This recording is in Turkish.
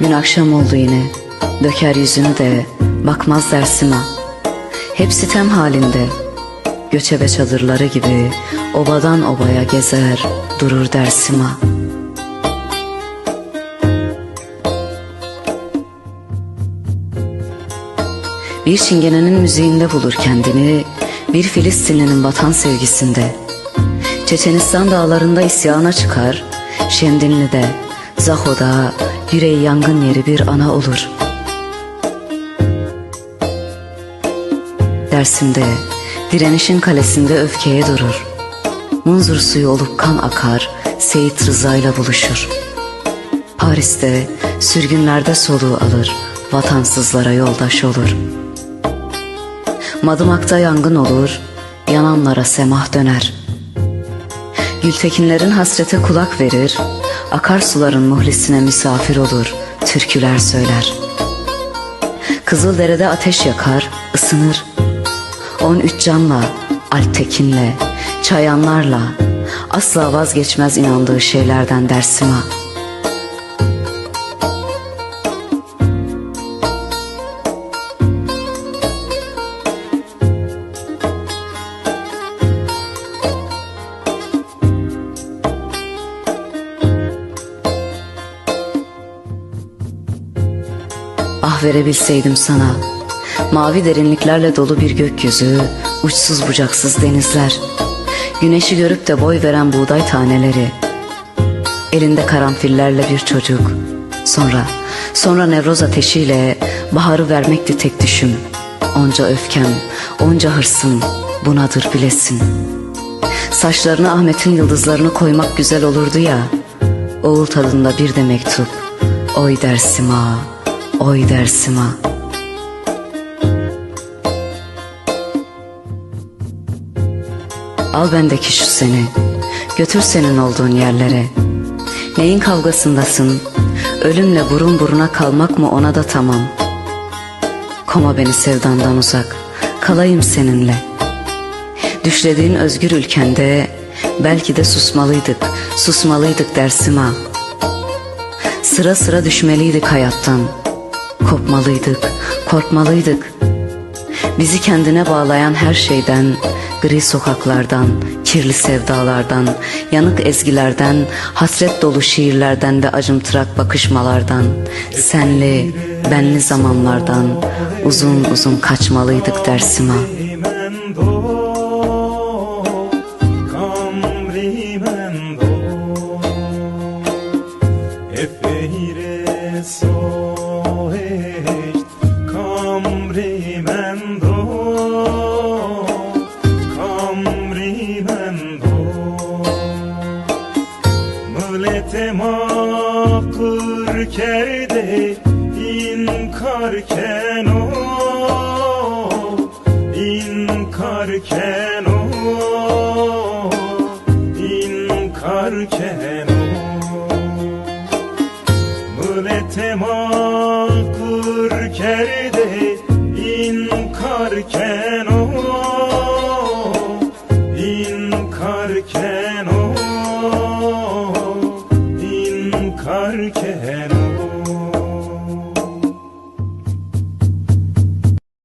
Gün akşam oldu yine. Döker yüzünü de bakmaz dersime Hep sitem halinde. Göçebe çadırları gibi Obadan obaya gezer Durur dersime Bir çingenenin müziğinde bulur kendini Bir Filistinlinin vatan sevgisinde. Çeçenistan dağlarında isyana çıkar Şemdinli'de, Zaho'da yüreği yangın yeri bir ana olur. Dersimde, direnişin kalesinde öfkeye durur. Munzur suyu olup kan akar, Seyit Rıza'yla buluşur. Paris'te, sürgünlerde soluğu alır, vatansızlara yoldaş olur. Madımak'ta yangın olur, yananlara semah döner.'' Gültekinlerin hasrete kulak verir, akarsuların muhlisine misafir olur, türküler söyler. Kızıldere'de ateş yakar, ısınır. On üç canla, Alptekin'le, çayanlarla, asla vazgeçmez inandığı şeylerden dersima. Ah verebilseydim sana. Mavi derinliklerle dolu bir gökyüzü Uçsuz bucaksız denizler. Güneşi görüp de boy veren buğday taneleri. Elinde karanfillerle bir çocuk. Sonra, sonra nevroz ateşiyle Baharı vermekti tek düşüm Onca öfkem, onca hırsım Bunadır bilesin. Saçlarına Ahmet'in yıldızlarını koymak güzel olurdu ya. Oğul tadında bir de mektup. Oy dersim ha Oy dersim ha. Al bendeki şu seni, götür senin olduğun yerlere. Neyin kavgasındasın, ölümle burun buruna kalmak mı ona da tamam. Koma beni sevdandan uzak, kalayım seninle. Düşlediğin özgür ülkende belki de susmalıydık, susmalıydık dersim ha. Sıra sıra düşmeliydik hayattan.'' Kopmalıydık, korkmalıydık. Bizi kendine bağlayan her şeyden, gri sokaklardan, kirli sevdalardan, yanık ezgilerden, hasret dolu şiirlerden ve acımtırak bakışmalardan, senli, benli zamanlardan uzun uzun kaçmalıydık dersime. Temakır kerde inkarken o inkarken o inkarken o. Mülete makır kerde inkarken o giderken